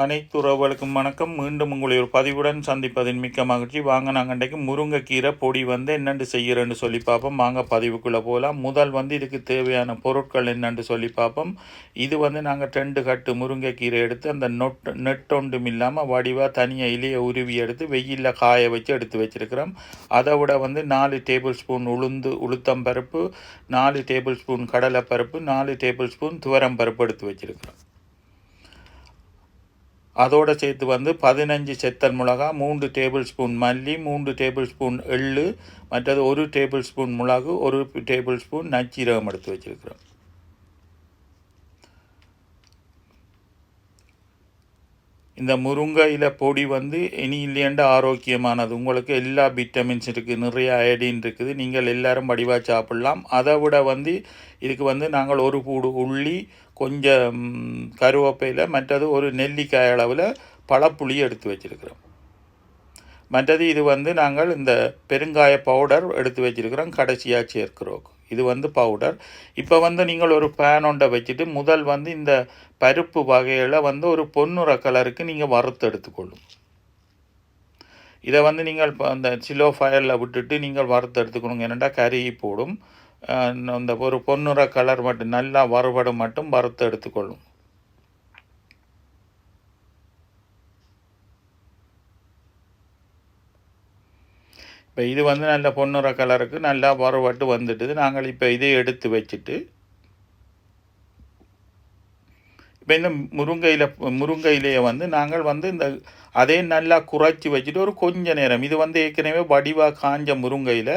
அனைத்து உறவுகளுக்கும் வணக்கம். மீண்டும் உங்களை ஒரு பதிவுடன் சந்திப்பதின் மிக்க மகிழ்ச்சி. வாங்க நாங்கள் இன்றைக்கு முருங்கைக்கீரை பொடி வந்து என்னென்று செய்கிறேன்னு சொல்லி பார்ப்போம். வாங்க பதிவுக்குள்ளே போகலாம். முதல் வந்து இதுக்கு தேவையான பொருட்கள் என்னென்று சொல்லி பார்ப்போம். இது வந்து நாங்கள் ரெண்டு கட்டு முருங்கைக்கீரை எடுத்து அந்த நொட் நெட்டொண்டும் இல்லாமல் வடிவாக தனியாக இலையை உருவி எடுத்து வெயிலில் காய வச்சு எடுத்து வச்சிருக்கிறோம். அதை விட வந்து நாலு டேபிள் ஸ்பூன் உளுந்து உளுத்தம் பருப்பு நாலு டேபிள் ஸ்பூன் கடலைப்பருப்பு நாலு டேபிள் ஸ்பூன் துவரம் பருப்பு எடுத்து வச்சுருக்கிறோம். அதோடு சேர்த்து வந்து பதினஞ்சு செத்தல் மிளகா மூன்று டேபிள் ஸ்பூன் மல்லி மூன்று டேபிள் ஸ்பூன் எள்ளு மற்றது ஒரு டேபிள் ஸ்பூன் மிளகு ஒரு டேபிள் ஸ்பூன் நச்சீரகம் எடுத்து வச்சுருக்கிறோம். இந்த முருங்கையில் பொடி வந்து இனி இல்லையண்ட ஆரோக்கியமானது. உங்களுக்கு எல்லா விட்டமின்ஸ் இருக்குது நிறைய அயடின் இருக்குது. நீங்கள் எல்லோரும் வடிவாக சாப்பிட்லாம். அதை விட வந்து இதுக்கு வந்து நாங்கள் ஒரு கூடு உள்ளி கொஞ்சம் கருவேப்பையில் மற்றது ஒரு நெல்லிக்காய் அளவில் பழப்புளி எடுத்து வச்சிருக்கிறோம். மற்றது இது வந்து நாங்கள் இந்த பெருங்காய பவுடர் எடுத்து வச்சிருக்கிறோம். கடைசியாக சேர்க்கிறோம். இது வந்து பவுடர் இப்போ வந்து நீங்கள் ஒரு பேன் ஒன்றை வச்சுட்டு முதல் வந்து இந்த பருப்பு வகையில் வந்து ஒரு பொன்னுற கலருக்கு நீங்கள் வறுத்து எடுத்துக்கொள்ளும். இதை வந்து நீங்கள் இப்போ அந்த சிலோ ஃபயரில் விட்டுட்டு நீங்கள் வறுத்து எடுத்துக்கணுங்க என்னென்னா கறி போடும். அந்த ஒரு பொன்னுற கலர் மட்டும் நல்லா வறுபடும் மட்டும் வறுத்து எடுத்துக்கொள்ளும். இப்போ இது வந்து நல்ல பொன்னுற கலருக்கு நல்லா வறுபட்டு வந்துட்டுது. நாங்கள் இப்போ இதை எடுத்து வச்சுட்டு இப்போ இந்த முருங்கையில் முருங்கையிலேயே வந்து நாங்கள் வந்து இந்த அதே நல்லா குறைச்சி வச்சுட்டு ஒரு கொஞ்ச நேரம் இது வந்து ஏற்கனவே வடிவாக காஞ்ச முருங்கையில்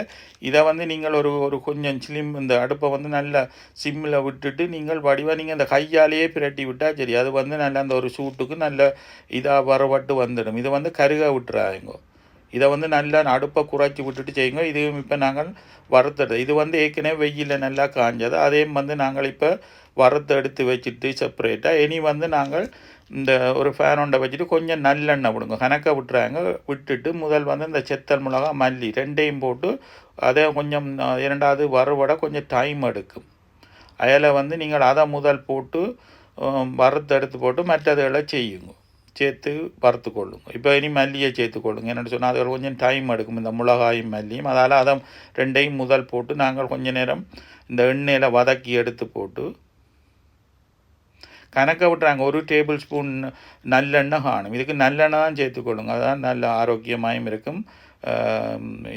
இதை வந்து நீங்கள் ஒரு ஒரு கொஞ்சம் சிலிம் இந்த அடுப்பை வந்து நல்லா சிம்மில் விட்டுட்டு நீங்கள் வடிவாக நீங்கள் இந்த கையாலேயே பிரட்டி விட்டால் சரி. அது வந்து நல்லா அந்த ஒரு சூட்டுக்கு நல்ல இதாக வரப்பட்டு வந்துடும். இதை வந்து கருக விட்டுறாங்க இதை வந்து நல்லா அடுப்பை குறைச்சி விட்டுட்டு செய்யுங்க. இதுவும் இப்போ நாங்கள் வறுத்தது இது வந்து ஏற்கனவே வெயிலில் நல்லா காஞ்சது. அதையும் வந்து நாங்கள் இப்போ வறுத்து எடுத்து வச்சுட்டு செப்பரேட்டாக இனி வந்து நாங்கள் இந்த ஒரு ஃபேனோண்டை வச்சுட்டு கொஞ்சம் நல்லெண்ணெய் விடுங்க. கணக்க விட்டுறாங்க. விட்டுட்டு முதல் வந்து இந்த செத்தல் மிளகா மல்லி ரெண்டையும் போட்டு அதை கொஞ்சம் இரண்டாவது வறுவடை கொஞ்சம் டைம் எடுக்கும். அதில் வந்து நீங்கள் அதை முதல் போட்டு வறுத்து எடுத்து போட்டு மற்றதெல்லாம் செய்யுங்க. சேர்த்து வறுத்து கொள்ளுங்க. இப்போ இனி மல்லியை சேர்த்து கொள்ளுங்க. என்னென்னு சொன்னால் அதில் கொஞ்சம் டைம் எடுக்கும். இந்த மிளகாயும் மல்லியும் அதால் அதை ரெண்டையும் முதல் போட்டு நாங்கள் கொஞ்ச நேரம் இந்த எண்ணெயில் வதக்கி எடுத்து போட்டு கணக்க விட்டுறாங்க ஒரு டேபிள் ஸ்பூன் நல்லெண்ணெய் காணும். இதுக்கு நல்லெண்ணெய் தான் சேர்த்துக்கொள்ளுங்க அதான் நல்ல ஆரோக்கியமாயும் இருக்கும்.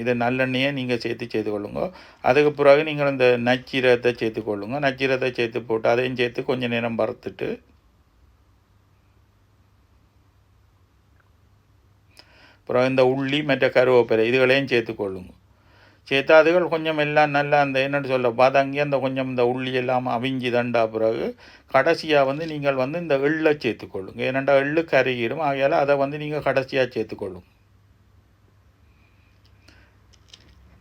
இது நல்லெண்ணெயை நீங்கள் சேர்த்து சேர்த்துக்கொள்ளுங்க அதுக்கு பிறகு நீங்கள் இந்த நச்சீரகத்தை சேர்த்துக்கொள்ளுங்க நச்சீரத்தை சேர்த்து போட்டு அதையும் சேர்த்து கொஞ்சம் நேரம் வறுத்துட்டு அப்புறம் இந்த உள்ளி மற்ற கருவேப்பிலை இதுகளையும் சேர்த்துக்கொள்ளுங்க சேர்த்து அதுகள் கொஞ்சம் எல்லாம் நல்லா அந்த என்னென்னு சொல்ல வதங்கி அந்த கொஞ்சம் இந்த உள்ளி எல்லாம் அவிஞ்சி தண்டா பிறகு கடைசியாக வந்து நீங்கள் வந்து இந்த எள்ளை சேர்த்துக்கொள்ளுங்க ஏனெண்டா எள்ளு கருகிடும் ஆகையால் அதை வந்து நீங்கள் கடைசியாக சேர்த்துக்கொள்ளுங்க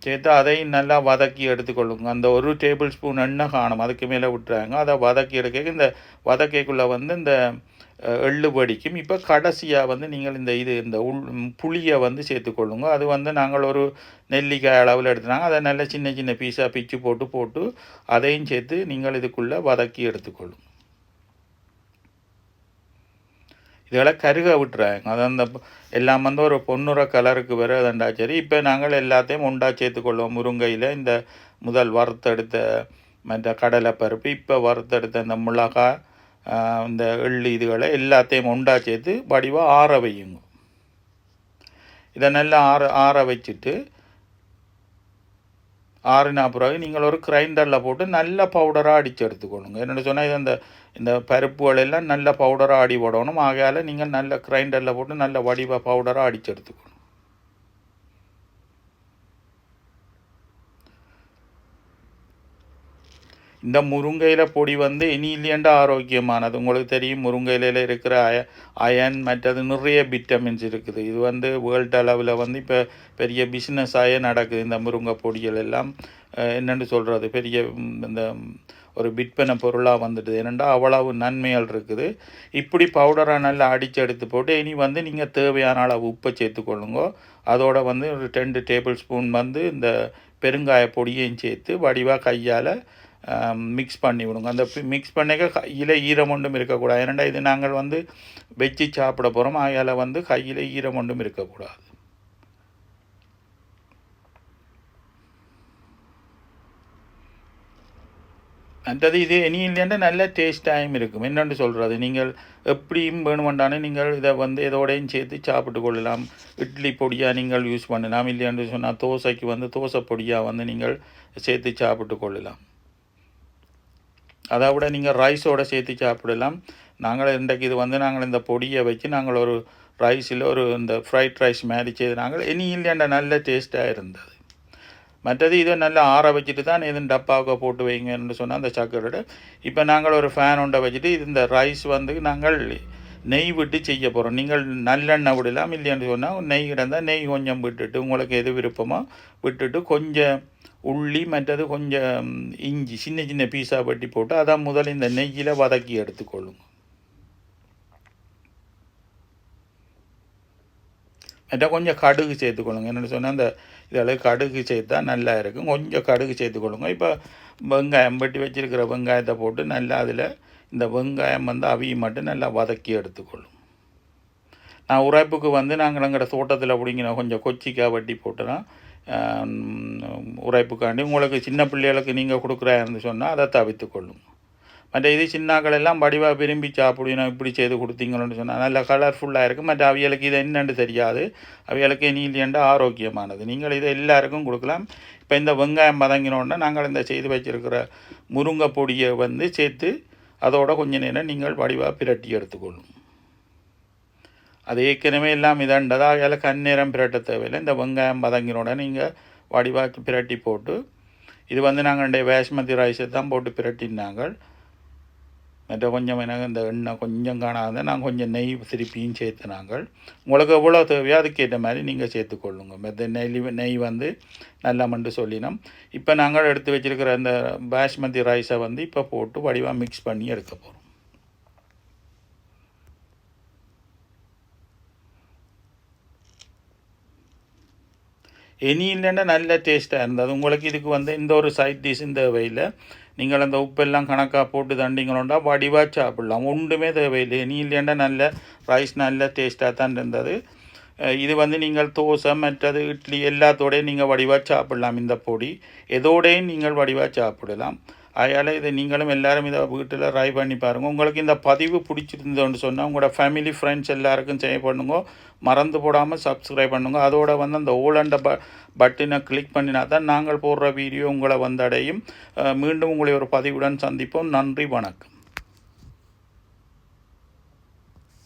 சேர்த்து அதையும் நல்லா வதக்கி எடுத்துக்கொள்ளுங்க அந்த ஒரு டேபிள் ஸ்பூன் எண்ணெய் காணும் அதுக்கு மேலே விட்டுறாங்க. அதை வதக்கி எடுக்க இந்த வதக்கைக்குள்ளே வந்து இந்த எள்ளு படிக்கும் இப்போ கடைசியாக வந்து நீங்கள் இந்த இது இந்த உள் புளியை வந்து சேர்த்துக்கொள்ளுங்க. அது வந்து நாங்கள் ஒரு நெல்லிக்காய் அளவில் எடுத்துனாங்க. அதை நல்ல சின்ன சின்ன பீஸாக பிச்சு போட்டு போட்டு அதையும் சேர்த்து நீங்கள் இதுக்குள்ளே வதக்கி எடுத்துக்கொள்ளும். இதெல்லாம் கருக விட்டுறாங்க. அது அந்த எல்லாம் வந்து ஒரு பொன்னுற கலருக்கு வரதுண்டா சரி இப்போ நாங்கள் எல்லாத்தையும் உண்டா சேர்த்துக்கொள்வோம் முருங்கையில் இந்த முதல் வறுத்தெடுத்த மற்ற கடலைப்பருப்பு இப்போ வறுத்தெடுத்த இந்த மிளகாய் இந்த எள்ளு இதுகளை எல்லாத்தையும் உண்டா சேர்த்து வடிவாக ஆற வையுங்க. இதை நல்லா ஆற ஆற வச்சுட்டு ஆறினா பிறகு நீங்கள் ஒரு கிரைண்டரில் போட்டு நல்ல பவுடராக அடித்து எடுத்துக்கொள்ளுங்க. என்னென்னு சொன்னால் இது அந்த இந்த பருப்புகள் எல்லாம் நல்ல பவுடராக அடி போடணும் ஆகையால் நீங்கள் நல்ல கிரைண்டரில் போட்டு நல்ல வடிவ பவுடராக அடித்து எடுத்துக்கணும் இந்த முருங்கையில் பொடி வந்து இனி இல்லையண்டா ஆரோக்கியமானது. உங்களுக்கு தெரியும் முருங்கையில இருக்கிற அய அயன் மற்றது நிறைய விட்டமின்ஸ் இருக்குது. இது வந்து வேர்ல்டு அளவில் வந்து இப்போ பெரிய பிஸ்னஸ் நடக்குது இந்த முருங்கை பொடிகள் எல்லாம். என்னென்னு சொல்கிறது பெரிய இந்த ஒரு விற்பனை பொருளாக வந்துடுது. ஏனெண்டா அவ்வளவு நன்மைகள் இருக்குது. இப்படி பவுடரை நல்லா அடித்து எடுத்து போட்டு இனி வந்து நீங்கள் தேவையான அளவு உப்பை சேர்த்துக்கொள்ளுங்க அதோட வந்து ஒரு ரெண்டு டேபிள் ஸ்பூன் வந்து இந்த பெருங்காய பொடியையும் சேர்த்து வடிவாக கையால் மிக்ஸ் பண்ணி விடுங்க. அந்த மிக்ஸ் பண்ணிக்க கையில் ஈரம் ஒன்றும் இருக்கக்கூடாது. ஏன்னா இது நாங்கள் வந்து வச்சு சாப்பிட போகிறோம் ஆகையால் வந்து கையில் ஈரம் ஒன்றும் இருக்கக்கூடாது. அடுத்தது இது இனி இல்லைன்னா நல்ல டேஸ்டாகவும் இருக்கும். என்னென்னு சொல்கிறது நீங்கள் எப்படியும் வேணுமெண்டானே நீங்கள் இதை வந்து இதோடையும் சேர்த்து சாப்பிட்டு கொள்ளலாம். இட்லி பொடியாக நீங்கள் யூஸ் பண்ணலாம். இல்லைன்னு சொன்னால் தோசைக்கு வந்து தோசை பொடியாக வந்து நீங்கள் சேர்த்து சாப்பிட்டு கொள்ளலாம். அதை விட நீங்கள் ரைஸோடு சேர்த்து சாப்பிடலாம். நாங்கள் இன்றைக்கு இது வந்து நாங்கள் இந்த பொடியை வச்சு நாங்கள் ஒரு ரைஸில் ஒரு இந்த ஃப்ரைட் ரைஸ் மாதிரி செய்து நாங்கள் இனி இல்லைன்ற நல்ல டேஸ்ட்டாக இருந்தது. மற்றது இதை நல்லா ஆற வச்சுட்டு தான் எதுவும் டப்பாவுக்கு போட்டு வைங்கன்னு சொன்னால் அந்த சக்கரோட இப்போ நாங்கள் ஒரு ஃபேன் உண்டை வச்சுட்டு இது இந்த ரைஸ் வந்து நாங்கள் நெய் விட்டு செய்ய போகிறோம் நீங்கள் நல்லெண்ணெய் விடலாம் இல்லைன்னு சொன்னால் நெய் கிடந்தால் நெய் கொஞ்சம் விட்டுட்டு உங்களுக்கு எது விருப்பமோ விட்டுட்டு கொஞ்சம் உள்ளி மற்றது கொஞ்சம் இஞ்சி சின்ன சின்ன பீஸாக வெட்டி போட்டு அதை முதல் இந்த நெய்யில் வதக்கி எடுத்துக்கொள்ளுங்க. மற்ற கொஞ்சம் கடுகு சேர்த்துக்கொள்ளுங்க. என்னென்னு சொன்னால் அந்த இதில் கடுகு சேர்த்தா நல்லா இருக்கும். கொஞ்சம் கடுகு சேர்த்துக்கொள்ளுங்க. இப்போ வெங்காயம் வெட்டி வச்சுருக்கிற வெங்காயத்தை போட்டு நல்லா அதில் இந்த வெங்காயம் வந்து அவியை மட்டும் நல்லா வதக்கி எடுத்துக்கொள்ளும். நான் உரைப்புக்கு வந்து நாங்கள் எங்களோட தோட்டத்தில் அப்படிங்கிற கொஞ்சம் கொச்சிக்காய் வட்டி போட்டுனா உரைப்புக்காண்டி உங்களுக்கு சின்ன பிள்ளைகளுக்கு நீங்கள் கொடுக்குறாயிருந்து சொன்னால் அதை தவித்து கொள்ளும். மற்ற இது சின்னாக்கள் எல்லாம் வடிவாக விரும்பி சாப்பிடணும் இப்படி செய்து கொடுத்தீங்களோன்னு சொன்னால் நல்லா கலர்ஃபுல்லாக இருக்கும் மற்ற அவியலுக்கு இது என்னென்று தெரியாது. அவியலுக்கு நீலியண்டு ஆரோக்கியமானது. நீங்கள் இதை எல்லாருக்கும் கொடுக்கலாம். இப்போ இந்த வெங்காயம் பதங்கினோடனே நாங்கள் இந்த செய்து வச்சுருக்கிற முருங்கை பொடியை வந்து சேர்த்து அதோட கொஞ்ச நேரம் நீங்கள் வடிவாக பிரட்டி எடுத்துக்கொள்ளும். அது ஏற்கனவே எல்லாம் இதண்டதா? அதில் கண்ணேரம் பிரட்ட தேவையில்லை. இந்த வெங்காயம் பதங்கினோட நீங்கள் வடிவாக்கி பிரட்டி போட்டு இது வந்து நாங்கள் வேஷ்மதி ரைஸை தான் போட்டு பிரட்டினாங்க. மற்ற கொஞ்சம் எனக்கு இந்த எண்ணெய் கொஞ்சம் காணாத நாங்கள் கொஞ்சம் நெய் திருப்பியும் சேர்த்துனாங்க. உங்களுக்கு எவ்வளோ தேவையோ அதுக்கேற்ற மாதிரி நீங்கள் சேர்த்துக்கொள்ளுங்க. மற்ற நெய் நெய் வந்து நல்லா மண்டு சொல்லினோம். இப்போ நாங்கள் எடுத்து வச்சுருக்கிற அந்த பாஸ்மதி ரைஸை வந்து இப்போ போட்டு வடிவாக மிக்ஸ் பண்ணி எடுக்க போகிறோம் இனி இல்லைன்னா நல்ல டேஸ்ட்டாக இருந்தது உங்களுக்கு இதுக்கு வந்து இந்த ஒரு சைட் டிஷ் இந்த வகையில் நீங்கள் அந்த உப்பெல்லாம் கணக்காக போட்டு தண்டிங்களோண்டா வடிவாக சாப்பிடலாம் ஒன்றுமே தேவையில்லை இனி இல்லைன்னா நல்ல ரைஸ் நல்ல டேஸ்ட்டாக தான் இருந்தது இது வந்து நீங்கள் தோசை மற்றது இட்லி எல்லாத்தோடையும் நீங்கள் வடிவாக சாப்பிடலாம் இந்த பொடி எதோடையும் நீங்கள் வடிவாக சாப்பிடலாம் அதனால் இதை நீங்களும் எல்லாரும் இதை வீட்டில் ட்ரை பண்ணி பாருங்கள் உங்களுக்கு இந்த பதிவு பிடிச்சிருந்தோன்னு சொன்னால் உங்களோட ஃபேமிலி ஃப்ரெண்ட்ஸ் எல்லாருக்கும் செய்ய பண்ணுங்க. மறந்து போடாமல் சப்ஸ்கிரைப் பண்ணுங்க. அதோட வந்து அந்த ஓலண்ட ப பட்டினை கிளிக் பண்ணினா தான் நாங்கள் போடுற வீடியோ உங்களை வந்தடையும் மீண்டும் உங்களை ஒரு பதிவுடன் சந்திப்போம். நன்றி வணக்கம்.